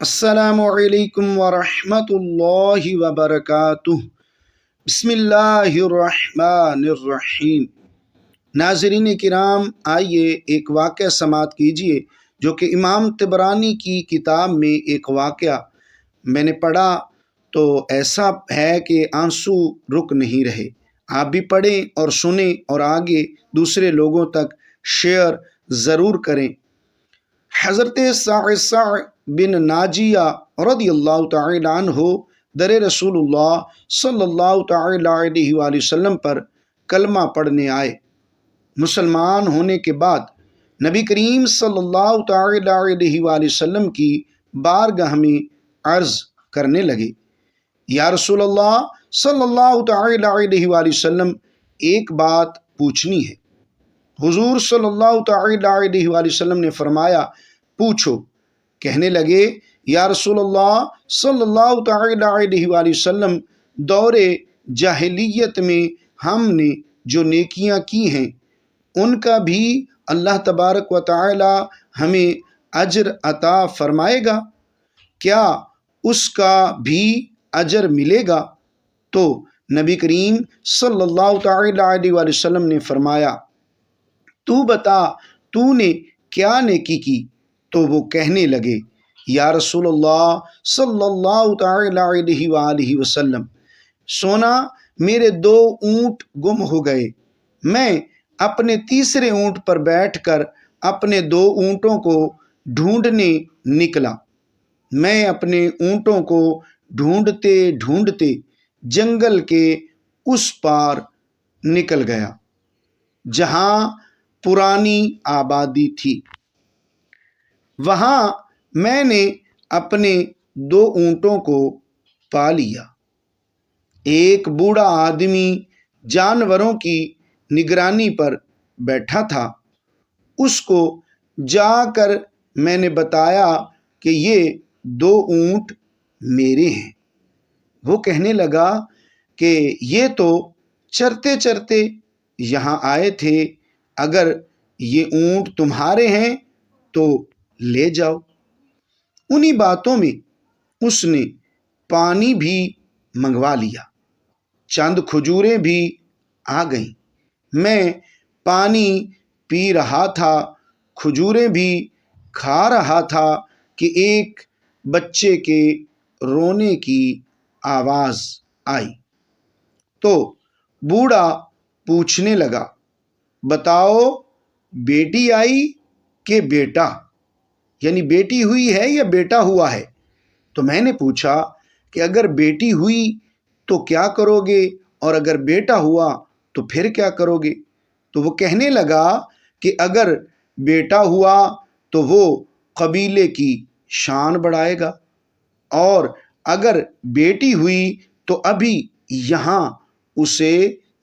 السلام علیکم ورحمۃ اللہ وبرکاتہ۔ بسم اللہ الرحمن الرحیم۔ ناظرین کرام، آئیے ایک واقعہ سماعت کیجیے، جو کہ امام تبرانی کی کتاب میں ایک واقعہ۔ میں نے پڑھا تو ایسا ہے کہ آنسو رک نہیں رہے۔ آپ بھی پڑھیں اور سنیں اور آگے دوسرے لوگوں تک شیئر ضرور کریں۔ حضرت سعصع بن ناجیہ رضی اللہ تعالی عنہ در رسول اللہ صلی اللہ تعالی علیہ وآلہ وسلم پر کلمہ پڑھنے آئے۔ مسلمان ہونے کے بعد نبی کریم صلی اللہ تعالی علیہ وآلہ وسلم کی بارگاہ میں عرض کرنے لگے۔ یا رسول اللہ صلی اللہ تعالی علیہ وآلہ وسلم، ایک بات پوچھنی ہے۔ حضور صلی اللہ تعالی علیہ وآلہ وسلم نے فرمایا پوچھو۔ کہنے لگے، یا رسول اللہ صلی اللہ تعالی علیہ وآلہ وسلم، دور جاہلیت میں ہم نے جو نیکیاں کی ہیں، ان کا بھی اللہ تبارک و تعالی ہمیں اجر عطا فرمائے گا۔ کیا اس کا بھی اجر ملے گا؟ تو نبی کریم صلی اللہ تعالی علیہ وآلہ وسلم نے فرمایا، تو بتا، تو نے کیا نیکی کی؟ تو وہ کہنے لگے، یا رسول اللہ صلی اللہ تعالی علیہ وآلہ وسلم، سونا، میرے دو اونٹ گم ہو گئے۔ میں اپنے تیسرے اونٹ پر بیٹھ کر اپنے دو اونٹوں کو ڈھونڈنے نکلا۔ میں اپنے اونٹوں کو ڈھونڈتے ڈھونڈتے جنگل کے اس پار نکل گیا، جہاں پرانی آبادی تھی۔ وہاں میں نے اپنے دو اونٹوں کو پا لیا۔ ایک بوڑھا آدمی جانوروں کی نگرانی پر بیٹھا تھا۔ اس کو جا کر میں نے بتایا کہ یہ دو اونٹ میرے ہیں۔ وہ کہنے لگا کہ یہ تو چرتے چرتے یہاں آئے تھے۔ اگر یہ اونٹ تمہارے ہیں تو لے جاؤ۔ انہی باتوں میں اس نے پانی بھی منگوا لیا۔ چند کھجوریں بھی آ گئیں۔ میں پانی پی رہا تھا، کھجوریں بھی کھا رہا تھا کہ ایک بچے کے رونے کی آواز آئی۔ تو بوڑھا پوچھنے لگا، بتاؤ بیٹی آئی کہ بیٹا؟ یعنی بیٹی ہوئی ہے یا بیٹا ہوا ہے؟ تو میں نے پوچھا کہ اگر بیٹی ہوئی تو کیا کرو گے اور اگر بیٹا ہوا تو پھر کیا کرو گے تو وہ کہنے لگا کہ اگر بیٹا ہوا تو وہ قبیلے کی شان بڑھائے گا، اور اگر بیٹی ہوئی تو ابھی یہاں اسے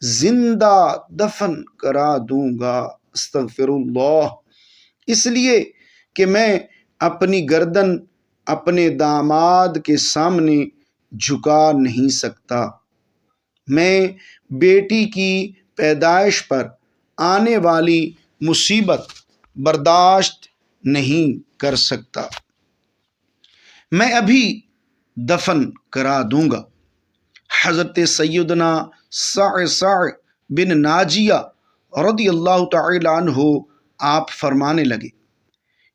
زندہ دفن کرا دوں گا، استغفر اللہ۔ اس لیے کہ میں اپنی گردن اپنے داماد کے سامنے جھکا نہیں سکتا۔ میں بیٹی کی پیدائش پر آنے والی مصیبت برداشت نہیں کر سکتا۔ میں ابھی دفن کرا دوں گا۔ حضرت سیدنا سع بن ناجیہ رضی اللہ تعالی عنہ آپ فرمانے لگے۔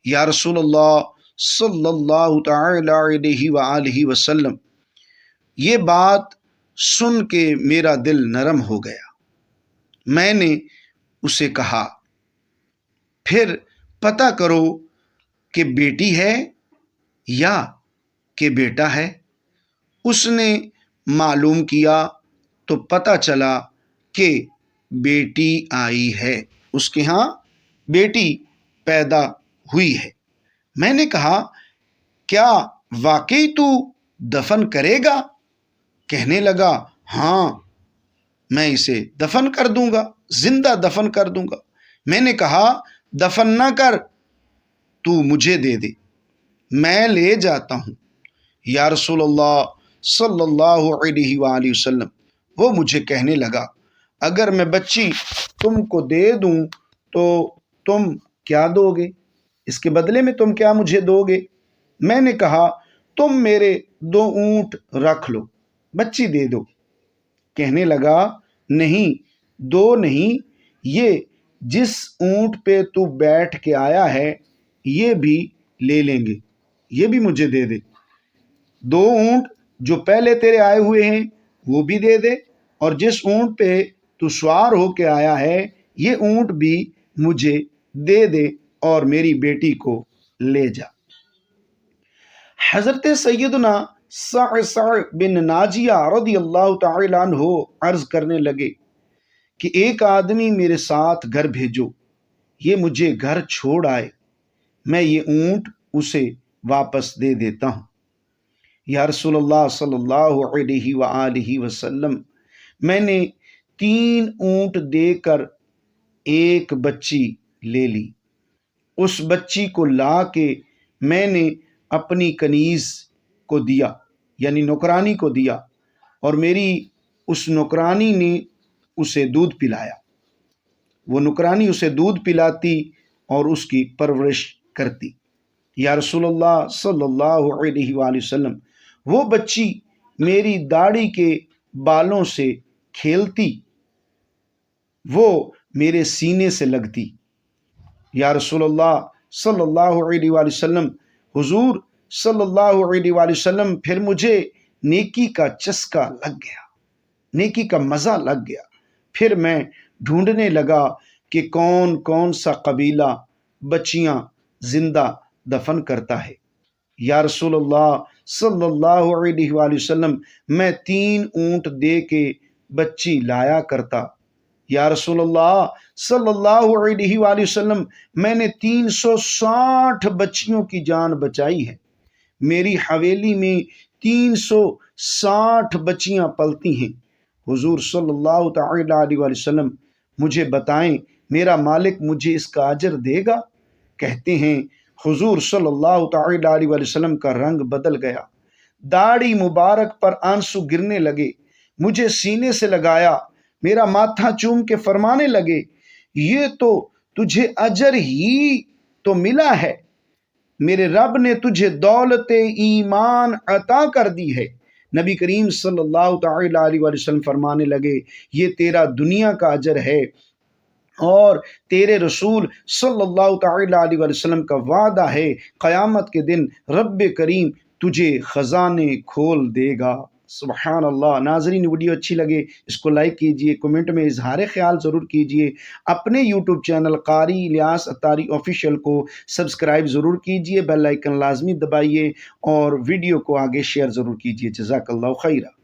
یا رسول اللہ صلی اللہ تعالی علیہ وآلہ وسلم، یہ بات سن کے میرا دل نرم ہو گیا۔ میں نے اسے کہا، پھر پتہ کرو کہ بیٹی ہے یا کہ بیٹا ہے؟ اس نے معلوم کیا تو پتہ چلا کہ بیٹی آئی ہے۔ اس کے ہاں بیٹی پیدا ہوئی ہے۔ میں نے کہا، کیا واقعی تو دفن کرے گا؟ کہنے لگا ہاں میں اسے دفن کر دوں گا، زندہ دفن کر دوں گا۔ میں نے کہا، دفن نہ کر، تو مجھے دے دے، میں لے جاتا ہوں۔ یا رسول اللہ صلی اللہ علیہ وآلہ وسلم، وہ مجھے کہنے لگا، اگر میں بچی تم کو دے دوں، تو تم کیا دو گے؟ اس کے بدلے میں تم کیا مجھے دو گے؟ میں نے کہا، تم میرے دو اونٹ رکھ لو، بچی دے دو۔ کہنے لگا، نہیں، دو نہیں، یہ جس اونٹ پہ تو بیٹھ کے آیا ہے، یہ بھی لے لیں گے، یہ بھی مجھے دے دے۔ دو اونٹ جو پہلے تیرے آئے ہوئے ہیں، وہ بھی دے دے۔ اور جس اونٹ پہ تو سوار ہو کے آیا ہے، یہ اونٹ بھی مجھے دے دے۔ اور میری بیٹی کو لے جا۔ حضرت سیدنا سعصع بن ناجیہ رضی اللہ تعالیٰ عنہ عرض کرنے لگے کہ ایک آدمی میرے ساتھ گھر بھیجو، یہ مجھے گھر چھوڑ آئے، میں یہ اونٹ اسے واپس دے دیتا ہوں۔ یا رسول اللہ صلی اللہ علیہ وآلہ وسلم، میں نے تین اونٹ دے کر ایک بچی لے لی۔ اس بچی کو لا کے میں نے اپنی کنیز کو دیا یعنی نوکرانی کو دیا، اور میری اس نوکرانی نے اسے دودھ پلایا۔ وہ نوکرانی اسے دودھ پلاتی اور اس کی پرورش کرتی۔ یا رسول اللہ صلی اللہ علیہ وآلہ وسلم، وہ بچی میری داڑھی کے بالوں سے کھیلتی، وہ میرے سینے سے لگتی۔ یا رسول اللہ صلی اللہ علیہ وآلہ وسلم، حضور صلی اللہ علیہ وآلہ وسلم، پھر مجھے نیکی کا چسکا لگ گیا، نیکی کا مزہ لگ گیا۔ پھر میں ڈھونڈنے لگا کہ کون کون سا قبیلہ بچیاں زندہ دفن کرتا ہے۔ یا رسول اللہ صلی اللہ علیہ وآلہ وسلم، میں تین اونٹ دے کے بچی لایا کرتا۔ یا رسول اللہ صلی اللہ علیہ وآلہ وسلم، میں نے تین سو ساٹھ بچیوں کی جان بچائی ہے۔ میری حویلی میں تین سو ساٹھ بچیاں پلتی ہیں۔ حضور صلی اللہ تعالی علیہ وآلہ وسلم، مجھے بتائیں، میرا مالک مجھے اس کا اجر دے گا؟ کہتے ہیں، حضور صلی اللہ تعالی علیہ وآلہ وسلم کا رنگ بدل گیا۔ داڑھی مبارک پر آنسو گرنے لگے۔ مجھے سینے سے لگایا۔ میرا ماتھا چوم کے فرمانے لگے، یہ تو تجھے اجر ہی تو ملا ہے۔ میرے رب نے تجھے دولت ایمان عطا کر دی ہے۔ نبی کریم صلی اللہ تعالی علیہ وسلم فرمانے لگے، یہ تیرا دنیا کا اجر ہے اور تیرے رسول صلی اللہ تعالی علیہ وسلم کا وعدہ ہے۔ قیامت کے دن رب کریم تجھے خزانے کھول دے گا۔ سبحان اللہ ناظرین، ویڈیو اچھی لگے اس کو لائک کیجیے کومنٹ میں اظہار خیال ضرور کیجیے، اپنے YouTube channel Qari Ilyas Attari official کو سبسکرائب ضرور کیجیے بیل آئیکن لازمی دبائیے اور ویڈیو کو آگے شیئر ضرور کیجیے، جزاک اللہ خیرہ۔